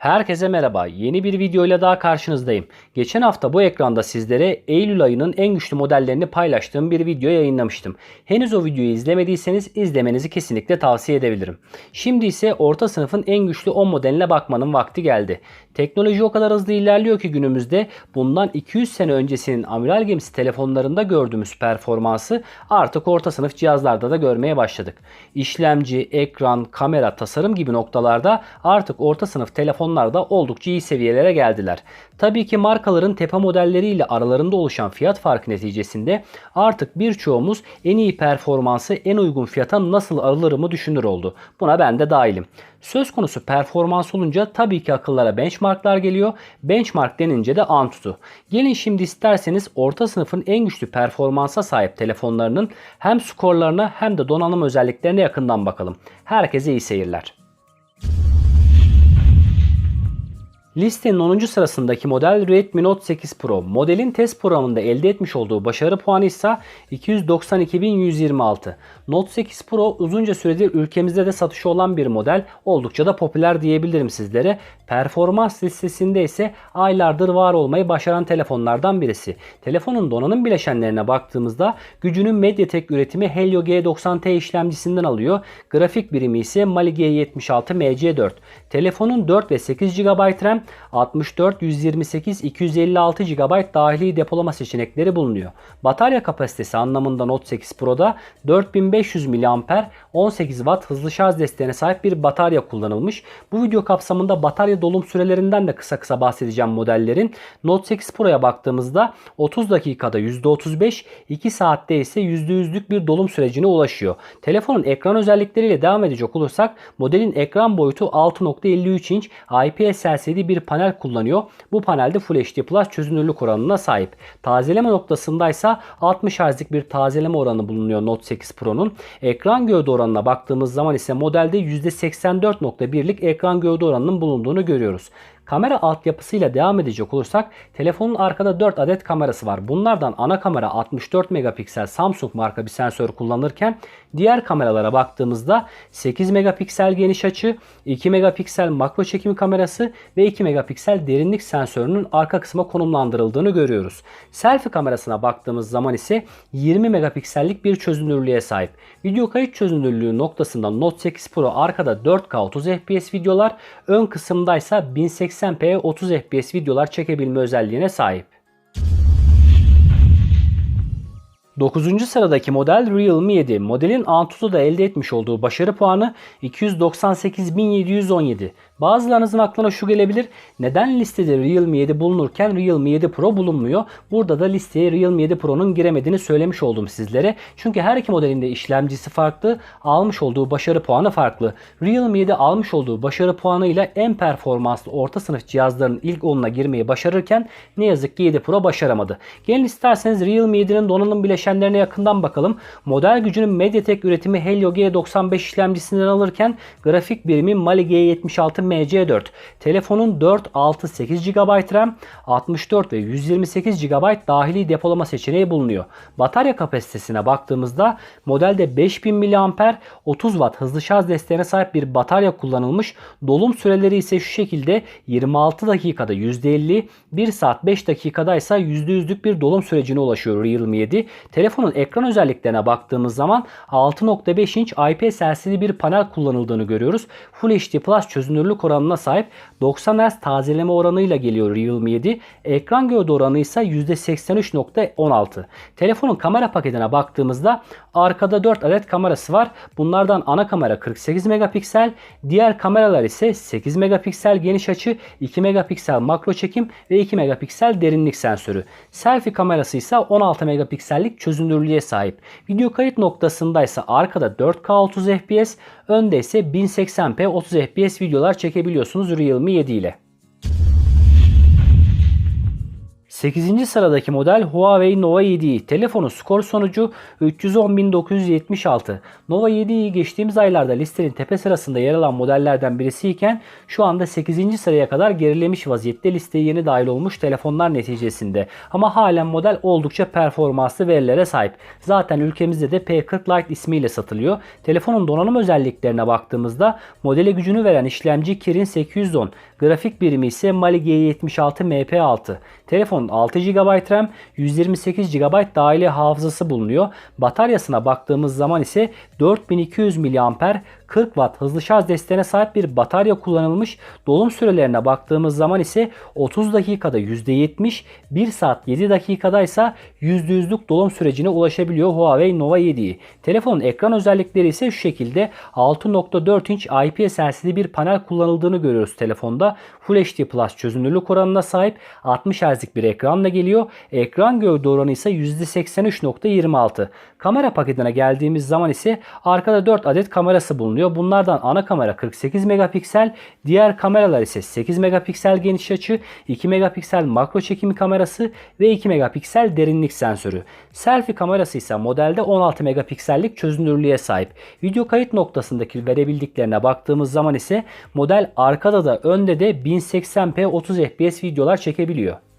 Herkese merhaba. Yeni bir videoyla daha karşınızdayım. Geçen hafta bu ekranda sizlere Eylül ayının en güçlü modellerini paylaştığım bir video yayınlamıştım. Henüz o videoyu izlemediyseniz izlemenizi kesinlikle tavsiye edebilirim. Şimdi ise orta sınıfın en güçlü 10 modeline bakmanın vakti geldi. Teknoloji o kadar hızlı ilerliyor ki günümüzde bundan 200 sene öncesinin amiral gemisi telefonlarında gördüğümüz performansı artık orta sınıf cihazlarda da görmeye başladık. İşlemci, ekran, kamera, tasarım gibi noktalarda artık orta sınıf telefonlarda oldukça iyi seviyelere geldiler. Tabii ki markaların tepe modelleriyle aralarında oluşan fiyat farkı neticesinde artık birçoğumuz en iyi performansı en uygun fiyata nasıl alırımı düşünür oldu. Buna ben de dahilim. Söz konusu performans olunca tabii ki akıllara benchmarklar geliyor. Benchmark denince de Antutu. Gelin şimdi isterseniz orta sınıfın en güçlü performansa sahip telefonlarının hem skorlarına hem de donanım özelliklerine yakından bakalım. Herkese iyi seyirler. Listenin 10. sırasındaki model Redmi Note 8 Pro. Modelin test programında elde etmiş olduğu başarı puanı ise 292.126. Note 8 Pro uzunca süredir ülkemizde de satışı olan bir model. Oldukça da popüler diyebilirim sizlere. Performans listesinde ise aylardır var olmayı başaran telefonlardan birisi. Telefonun donanım bileşenlerine baktığımızda gücünün Mediatek üretimi Helio G90T işlemcisinden alıyor. Grafik birimi ise Mali G76 MC4. Telefonun 4 ve 8 GB RAM 64, 128, 256 GB dahili depolama seçenekleri bulunuyor. Batarya kapasitesi anlamında Note 8 Pro'da 4500 mAh 18 Watt hızlı şarj desteğine sahip bir batarya kullanılmış. Bu video kapsamında batarya dolum sürelerinden de kısa kısa bahsedeceğim modellerin. Note 8 Pro'ya baktığımızda 30 dakikada %35, 2 saatte ise %100'lük bir dolum sürecine ulaşıyor. Telefonun ekran özellikleriyle devam edecek olursak modelin ekran boyutu 6.53 inç IPS LCD bir panel kullanıyor. Bu panelde Full HD Plus çözünürlük oranına sahip. Tazeleme noktasındaysa 60 Hz'lik bir tazeleme oranı bulunuyor Note 8 Pro'nun. Ekran gövde oranına baktığımız zaman ise modelde %84.1'lik ekran gövde oranının bulunduğunu görüyoruz. Kamera altyapısıyla devam edecek olursak telefonun arkada 4 adet kamerası var. Bunlardan ana kamera 64 megapiksel Samsung marka bir sensör kullanırken diğer kameralara baktığımızda 8 megapiksel geniş açı, 2 megapiksel makro çekim kamerası ve 2 megapiksel derinlik sensörünün arka kısma konumlandırıldığını görüyoruz. Selfie kamerasına baktığımız zaman ise 20 megapiksellik bir çözünürlüğe sahip. Video kayıt çözünürlüğü noktasında Note 8 Pro arkada 4K 30 FPS videolar, ön kısımda ise 1080 1080p'ye 30 fps videolar çekebilme özelliğine sahip. 9. sıradaki model Realme 7. Modelin Antutu'da elde etmiş olduğu başarı puanı 298.717. Bazılarınızın aklına şu gelebilir. Neden listede Realme 7 bulunurken Realme 7 Pro bulunmuyor? Burada da listeye Realme 7 Pro'nun giremediğini söylemiş oldum sizlere. Çünkü her iki modelin de işlemcisi farklı, almış olduğu başarı puanı farklı. Realme 7 almış olduğu başarı puanıyla en performanslı orta sınıf cihazların ilk 10'una girmeyi başarırken ne yazık ki 7 Pro başaramadı. Gelin isterseniz Realme 7'nin donanım bileşenlerine yakından bakalım. Model gücünün Mediatek üretimi Helio G95 işlemcisinden alırken grafik birimi Mali G76 MC4. Telefonun 4, 6, 8 GB RAM, 64 ve 128 GB dahili depolama seçeneği bulunuyor. Batarya kapasitesine baktığımızda modelde 5000 mAh 30 Watt hızlı şarj desteğine sahip bir batarya kullanılmış. Dolum süreleri ise şu şekilde 26 dakikada %50, 1 saat 5 dakikada ise %100'lük bir dolum sürecine ulaşıyor Realme 7. Telefonun ekran özelliklerine baktığımız zaman 6.5 inç IPS LCD bir panel kullanıldığını görüyoruz. Full HD Plus çözünürlük oranına sahip 90 Hz tazeleme oranıyla geliyor Realme 7. Ekran gövde oranı ise %83.16. Telefonun kamera paketine baktığımızda arkada 4 adet kamerası var. Bunlardan ana kamera 48 megapiksel, diğer kameralar ise 8 megapiksel geniş açı, 2 megapiksel makro çekim ve 2 megapiksel derinlik sensörü. Selfie kamerası ise 16 megapiksellik çözünürlüğe sahip. Video kayıt noktasında ise arkada 4K 30 FPS, önde ise 1080p 30 FPS videolar çekebiliyorsunuz Realme 7 ile. 8. sıradaki model Huawei Nova 7i. Telefonun skor sonucu 310.976. Nova 7i geçtiğimiz aylarda listenin tepe sırasında yer alan modellerden birisiyken şu anda 8. sıraya kadar gerilemiş vaziyette listeye yeni dahil olmuş telefonlar neticesinde. Ama halen model oldukça performanslı verilere sahip. Zaten ülkemizde de P40 Lite ismiyle satılıyor. Telefonun donanım özelliklerine baktığımızda modele gücünü veren işlemci Kirin 810, grafik birimi ise Mali G76 MP6. Telefonun 6 GB RAM, 128 GB dahili hafızası bulunuyor. Bataryasına baktığımız zaman ise 4200 mAh 40 Watt hızlı şarj desteğine sahip bir batarya kullanılmış. Dolum sürelerine baktığımız zaman ise 30 dakikada %70, 1 saat 7 dakikada ise %100'lük dolum sürecine ulaşabiliyor Huawei Nova 7'yi. Telefonun ekran özellikleri ise şu şekilde 6.4 inç IPS LCD bir panel kullanıldığını görüyoruz telefonda. Full HD Plus çözünürlük oranına sahip 60 Hz'lik bir ekranla geliyor. Ekran gövde oranı ise %83.26. Kamera paketine geldiğimiz zaman ise arkada 4 adet kamerası bulunuyor. Bunlardan ana kamera 48 megapiksel, diğer kameralar ise 8 megapiksel geniş açı, 2 megapiksel makro çekimi kamerası ve 2 megapiksel derinlik sensörü. Selfie kamerası ise modelde 16 megapiksellik çözünürlüğe sahip. Video kayıt noktasındaki verebildiklerine baktığımız zaman ise model arkada da önde de 1080p 30 fps videolar çekebiliyor.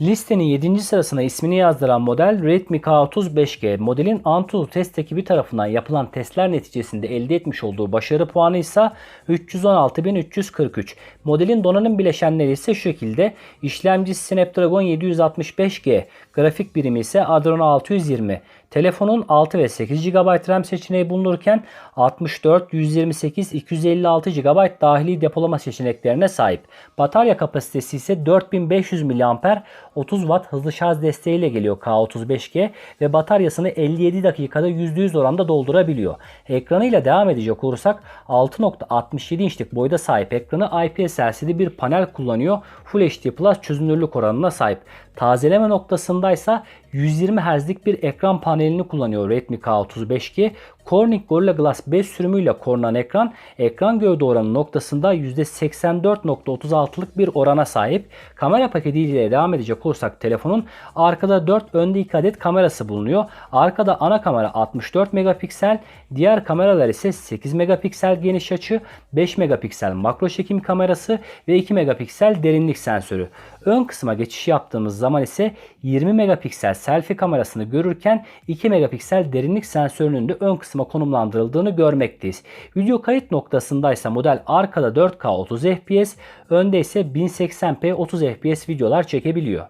Listenin 7. sırasına ismini yazdıran model Redmi K30 5G. Modelin Antutu test ekibi tarafından yapılan testler neticesinde elde etmiş olduğu başarı puanı ise 316.343. Modelin donanım bileşenleri ise şu şekilde. İşlemcisi Snapdragon 765G, grafik birimi ise Adreno 620. Telefonun 6 ve 8 GB RAM seçeneği bulunurken 64, 128, 256 GB dahili depolama seçeneklerine sahip. Batarya kapasitesi ise 4500 mAh 30 Watt hızlı şarj desteğiyle geliyor K35G ve bataryasını 57 dakikada %100 oranda doldurabiliyor. Ekranıyla devam edecek olursak 6.67 inçlik boyda sahip ekranı IPS LCD bir panel kullanıyor. Full HD Plus çözünürlük oranına sahip. Tazeleme noktasındaysa 120 Hz'lik bir ekran panelini kullanıyor Redmi K35G. Corning Gorilla Glass 5 sürümüyle korunan ekran, ekran gövde oranı noktasında %84.36'lık bir orana sahip. Kamera paketiyle devam edecek olursak telefonun arkada 4 önde 2 adet kamerası bulunuyor. Arkada ana kamera 64 megapiksel, diğer kameralar ise 8 megapiksel geniş açı, 5 megapiksel makro çekim kamerası ve 2 megapiksel derinlik sensörü. Ön kısma geçiş yaptığımız zaman ise 20 megapiksel selfie kamerasını görürken 2 megapiksel derinlik sensörünün de ön kısma konumlandırıldığını görmekteyiz. Video kayıt noktasında ise model arkada 4K 30 FPS, önde ise 1080p 30 FPS videolar çekebiliyor.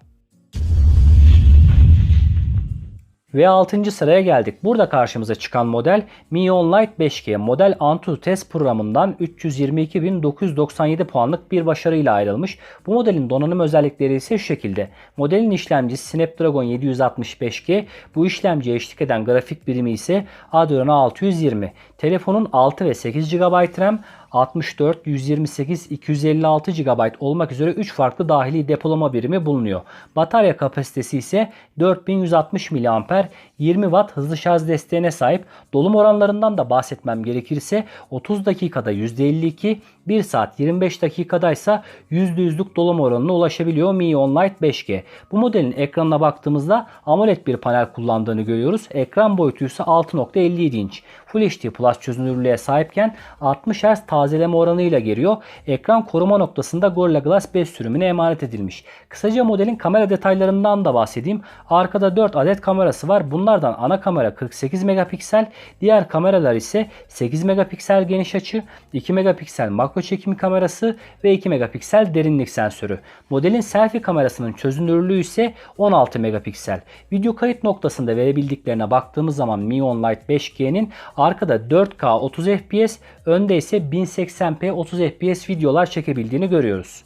Ve 6. sıraya geldik. Burada karşımıza çıkan model Mi On Lite 5G. Model Antutu test programından 322.997 puanlık bir başarıyla ayrılmış. Bu modelin donanım özellikleri ise şu şekilde. Modelin işlemcisi Snapdragon 765G. Bu işlemciye eşlik eden grafik birimi ise Adreno 620. Telefonun 6 ve 8 GB RAM, 64, 128, 256 GB olmak üzere 3 farklı dahili depolama birimi bulunuyor. Batarya kapasitesi ise 4160 mAh 20 Watt hızlı şarj desteğine sahip. Dolum oranlarından da bahsetmem gerekirse 30 dakikada %52, 1 saat 25 dakikada ise %100'lük dolum oranına ulaşabiliyor Mi On Lite 5G. Bu modelin ekranına baktığımızda AMOLED bir panel kullandığını görüyoruz. Ekran boyutu ise 6.57 inç. Full HD Plus çözünürlüğe sahipken 60 Hz tazeleme oranıyla geliyor. Ekran koruma noktasında Gorilla Glass 5 sürümüne emanet edilmiş. Kısaca modelin kamera detaylarından da bahsedeyim. Arkada 4 adet kamerası var. Bunlardan ana kamera 48 megapiksel, diğer kameralar ise 8 megapiksel geniş açı, 2 megapiksel makro çekim kamerası ve 2 megapiksel derinlik sensörü. Modelin selfie kamerasının çözünürlüğü ise 16 megapiksel. Video kayıt noktasında verebildiklerine baktığımız zaman Mi On Lite 5G'nin arkada 4K 30 FPS, önde ise 1080p 30 FPS videolar çekebildiğini görüyoruz.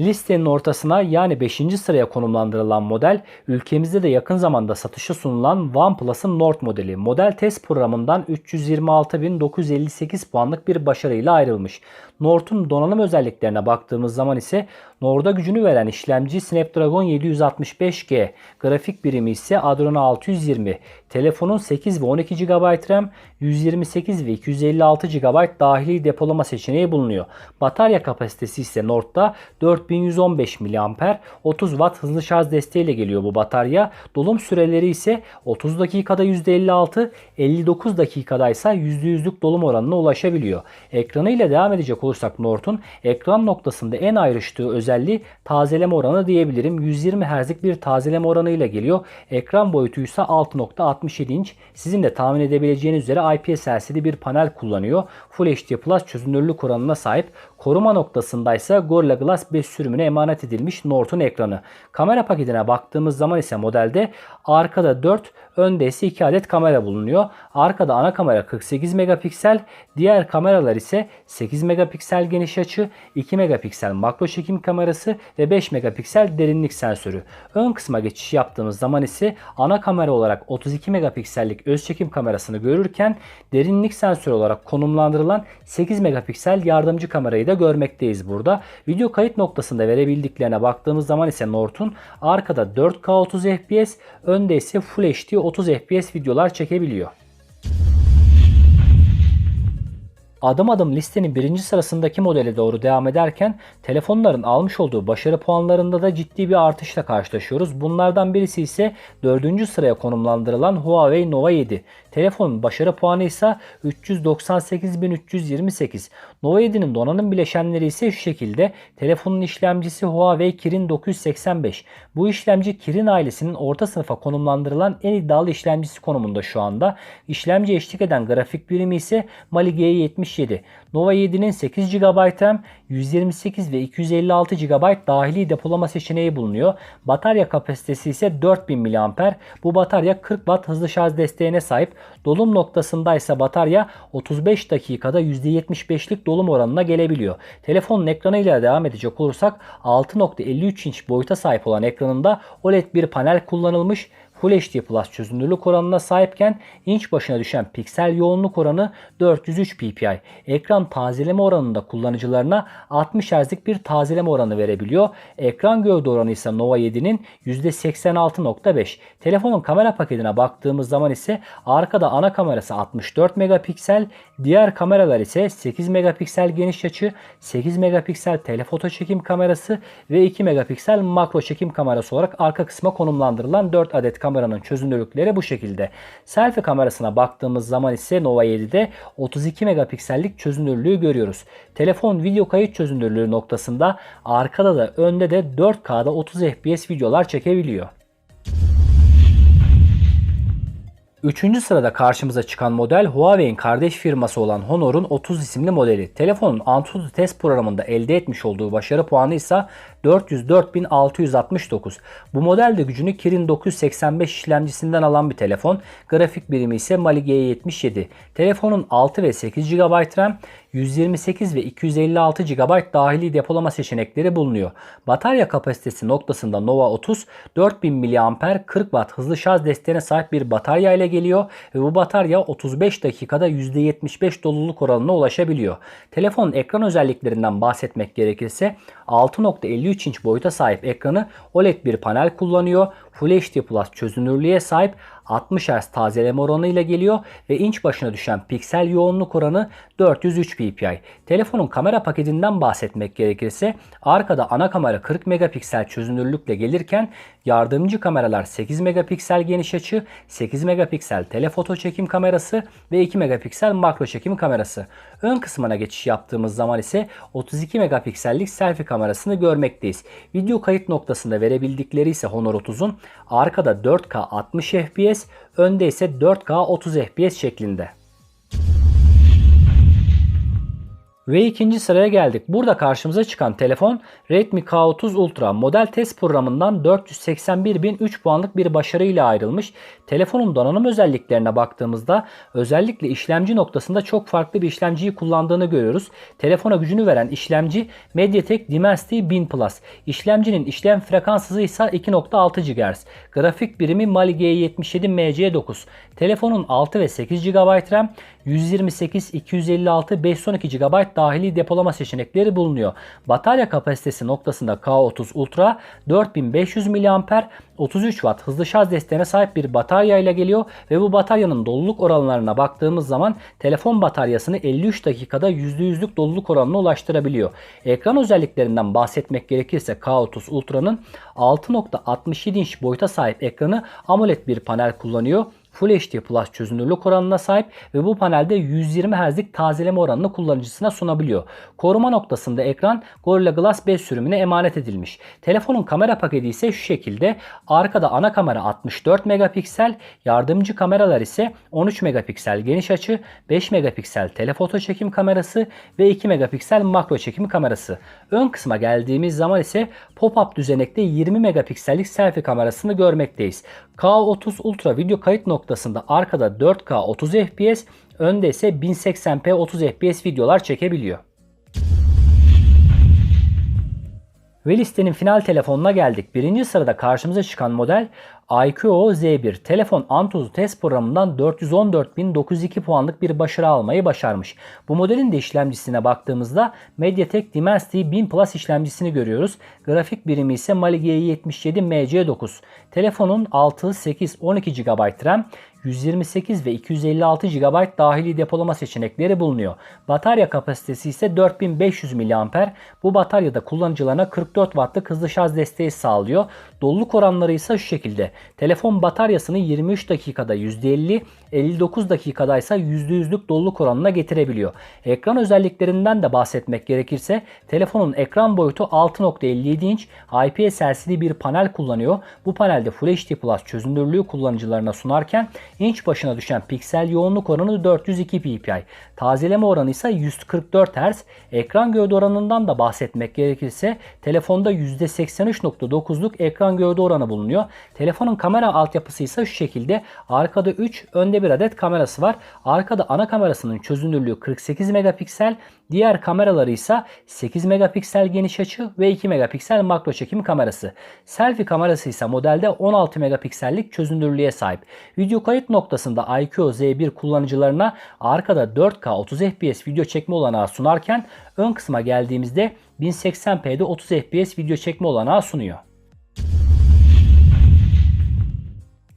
Listenin ortasına yani 5. sıraya konumlandırılan model ülkemizde de yakın zamanda satışa sunulan OnePlus'ın Nord modeli. Model test programından 326.958 puanlık bir başarıyla ayrılmış. Nord'un donanım özelliklerine baktığımız zaman ise Nord'a gücünü veren işlemci Snapdragon 765G, grafik birimi ise Adreno 620, telefonun 8 ve 12 GB RAM, 128 ve 256 GB dahili depolama seçeneği bulunuyor. Batarya kapasitesi ise Nord'da 4115 mAh, 30 Watt hızlı şarj desteğiyle geliyor bu batarya. Dolum süreleri ise 30 dakikada %56, 59 dakikada ise %100'lük dolum oranına ulaşabiliyor. Ekranıyla devam edecek olursak Nord'un ekran noktasında en ayrıştığı özelliği tazeleme oranı diyebilirim. 120 Hz'lik bir tazeleme oranı ile geliyor. Ekran boyutu ise 6.67 inç. Sizin de tahmin edebileceğiniz üzere IPS LCD bir panel kullanıyor. Full HD Plus çözünürlük oranına sahip. Koruma noktasında ise Gorilla Glass 5 sürümüne emanet edilmiş Norton ekranı. Kamera paketine baktığımız zaman ise modelde arkada 4, önde ise 2 adet kamera bulunuyor. Arkada ana kamera 48 megapiksel, diğer kameralar ise 8 megapiksel geniş açı, 2 megapiksel makro çekim kamerası ve 5 megapiksel derinlik sensörü. Ön kısma geçiş yaptığımız zaman ise ana kamera olarak 32 megapiksellik öz çekim kamerasını görürken derinlik sensörü olarak konumlandırılan 8 megapiksel yardımcı kamerayı da görmekteyiz burada. Video kayıt noktasında verebildiklerine baktığımız zaman ise Norton arkada 4K 30 FPS, önde ise Full HD 30 FPS videolar çekebiliyor. Adım adım listenin birinci sırasındaki modele doğru devam ederken telefonların almış olduğu başarı puanlarında da ciddi bir artışla karşılaşıyoruz. Bunlardan birisi ise dördüncü sıraya konumlandırılan Huawei Nova 7. Telefonun başarı puanı ise 398.328. Nova 7'nin donanım bileşenleri ise şu şekilde. Telefonun işlemcisi Huawei Kirin 985. Bu işlemci Kirin ailesinin orta sınıfa konumlandırılan en iddialı işlemcisi konumunda şu anda. İşlemci eşlik eden grafik birimi ise Mali G77. Nova 7'nin 8 GB RAM, 128 ve 256 GB dahili depolama seçeneği bulunuyor. Batarya kapasitesi ise 4000 mAh. Bu batarya 40 Watt hızlı şarj desteğine sahip. Dolum noktasında ise batarya 35 dakikada %75'lik dolum oranına gelebiliyor. Telefonun ekranıyla devam edecek olursak 6.53 inç boyuta sahip olan ekranında OLED bir panel kullanılmış. Full HD Plus çözünürlük oranına sahipken inç başına düşen piksel yoğunluk oranı 403 ppi. Ekran tazeleme oranında kullanıcılarına 60 Hz'lik bir tazeleme oranı verebiliyor. Ekran gövde oranı ise Nova 7'nin %86.5. Telefonun kamera paketine baktığımız zaman ise arkada ana kamerası 64 megapiksel, diğer kameralar ise 8 megapiksel geniş açı, 8 megapiksel telefoto çekim kamerası ve 2 megapiksel makro çekim kamerası olarak arka kısma konumlandırılan 4 adet kamera kameranın çözünürlükleri bu şekilde. Selfie kamerasına baktığımız zaman ise Nova 7'de 32 megapiksellik çözünürlüğü görüyoruz. Telefon video kayıt çözünürlüğü noktasında arkada da önde de 4K'da 30 FPS videolar çekebiliyor. Üçüncü sırada karşımıza çıkan model Huawei'in kardeş firması olan Honor'un 30 isimli modeli. Telefonun Antutu test programında elde etmiş olduğu başarı puanı ise 404.669. Bu model de gücünü Kirin 985 işlemcisinden alan bir telefon. Grafik birimi ise Mali G77. Telefonun 6 ve 8 GB RAM, 128 ve 256 GB dahili depolama seçenekleri bulunuyor. Batarya kapasitesi noktasında Nova 30 4000 mAh 40 Watt hızlı şarj desteğine sahip bir batarya ile geliyor ve bu batarya 35 dakikada %75 doluluk oranına ulaşabiliyor. Telefonun ekran özelliklerinden bahsetmek gerekirse 6.53 inç boyuta sahip ekranı OLED bir panel kullanıyor. Full HD Plus çözünürlüğe sahip 60 Hz tazeleme oranı ile geliyor ve inç başına düşen piksel yoğunluk oranı 403 ppi. Telefonun kamera paketinden bahsetmek gerekirse arkada ana kamera 40 megapiksel çözünürlükle gelirken yardımcı kameralar 8 megapiksel geniş açı, 8 megapiksel telefoto çekim kamerası ve 2 megapiksel makro çekim kamerası. Ön kısmına geçiş yaptığımız zaman ise 32 megapiksellik selfie kamerasını görmekteyiz. Video kayıt noktasında verebildikleri ise Honor 30'un arkada 4K 60 FPS, önde ise 4K 30 FPS şeklinde. Ve ikinci sıraya geldik. Burada karşımıza çıkan telefon Redmi K30 Ultra model test programından 481.003 puanlık bir başarıyla ayrılmış. Telefonun donanım özelliklerine baktığımızda özellikle işlemci noktasında çok farklı bir işlemciyi kullandığını görüyoruz. Telefona gücünü veren işlemci MediaTek Dimensity 1000 Plus. İşlemcinin işlem frekans hızı ise 2.6 GHz. Grafik birimi Mali G77 MC9. Telefonun 6 ve 8 GB RAM, 128, 256, 512 GB dahili depolama seçenekleri bulunuyor. Batarya kapasitesi noktasında K30 Ultra 4500 mAh 33 Watt hızlı şarj desteğine sahip bir batarya ile geliyor ve bu bataryanın doluluk oranlarına baktığımız zaman telefon bataryasını 53 dakikada %100'lük doluluk oranına ulaştırabiliyor. Ekran özelliklerinden bahsetmek gerekirse K30 Ultra'nın 6.67 inç boyuta sahip ekranı AMOLED bir panel kullanıyor. Full HD Plus çözünürlük oranına sahip ve bu panelde 120 Hz'lik tazeleme oranını kullanıcısına sunabiliyor. Koruma noktasında ekran Gorilla Glass 5 sürümüne emanet edilmiş. Telefonun kamera paketi ise şu şekilde. Arkada ana kamera 64 megapiksel, yardımcı kameralar ise 13 megapiksel geniş açı, 5 megapiksel telefoto çekim kamerası ve 2 megapiksel makro çekim kamerası. Ön kısma geldiğimiz zaman ise pop-up düzenekte 20 megapiksellik selfie kamerasını görmekteyiz. K30 Ultra video kayıt noktasında arkada 4K 30 FPS, önde ise 1080p 30 FPS videolar çekebiliyor. Ve listenin final telefonuna geldik. Birinci sırada karşımıza çıkan model IQO Z1. Telefon Antutu test programından 414.902 puanlık bir başarı almayı başarmış. Bu modelin de işlemcisine baktığımızda MediaTek Dimensity 1000 Plus işlemcisini görüyoruz. Grafik birimi ise Mali G77 MC9. Telefonun 6, 8, 12 GB RAM, 128 ve 256 GB dahili depolama seçenekleri bulunuyor. Batarya kapasitesi ise 4500 mAh. Bu bataryada kullanıcılarına 44 Wattlık hızlı şarj desteği sağlıyor. Doluluk oranları ise şu şekilde. Telefon bataryasını 23 dakikada %50, 59 dakikada ise %100'lük doluluk oranına getirebiliyor. Ekran özelliklerinden de bahsetmek gerekirse telefonun ekran boyutu 6.57 inç IPS LCD bir panel kullanıyor. Bu panelde Full HD Plus çözünürlüğü kullanıcılarına sunarken inç başına düşen piksel yoğunluk oranı 402 ppi. Tazeleme oranı ise 144 Hz. Ekran gövde oranından da bahsetmek gerekirse telefonda %83.9'luk ekran gövde oranı bulunuyor. Telefonun kamera altyapısı ise şu şekilde. Arkada 3, önde bir adet kamerası var. Arkada ana kamerasının çözünürlüğü 48 megapiksel. Diğer kameraları ise 8 megapiksel geniş açı ve 2 megapiksel makro çekim kamerası. Selfie kamerası ise modelde 16 megapiksellik çözünürlüğe sahip. Video kayıt noktasında IQ Z1 kullanıcılarına arkada 4K 30 FPS video çekme olanağı sunarken ön kısma geldiğimizde 1080p'de 30 FPS video çekme olanağı sunuyor.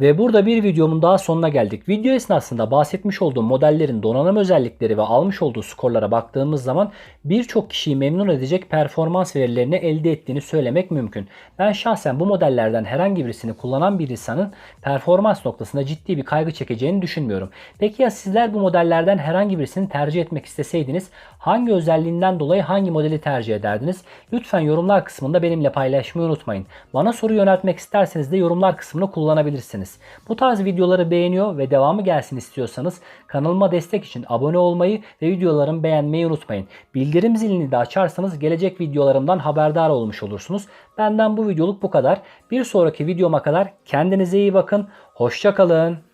Ve burada bir videomun daha sonuna geldik. Video esnasında bahsetmiş olduğum modellerin donanım özellikleri ve almış olduğu skorlara baktığımız zaman birçok kişiyi memnun edecek performans verilerini elde ettiğini söylemek mümkün. Ben şahsen bu modellerden herhangi birisini kullanan bir insanın performans noktasında ciddi bir kaygı çekeceğini düşünmüyorum. Peki ya sizler bu modellerden herhangi birisini tercih etmek isteseydiniz hangi özelliğinden dolayı hangi modeli tercih ederdiniz? Lütfen yorumlar kısmında benimle paylaşmayı unutmayın. Bana soru yöneltmek isterseniz de yorumlar kısmını kullanabilirsiniz. Bu tarz videoları beğeniyor ve devamı gelsin istiyorsanız kanalıma destek için abone olmayı ve videolarımı beğenmeyi unutmayın. Bildirim zilini de açarsanız gelecek videolarımdan haberdar olmuş olursunuz. Benden bu videoluk bu kadar. Bir sonraki videoma kadar kendinize iyi bakın. Hoşçakalın.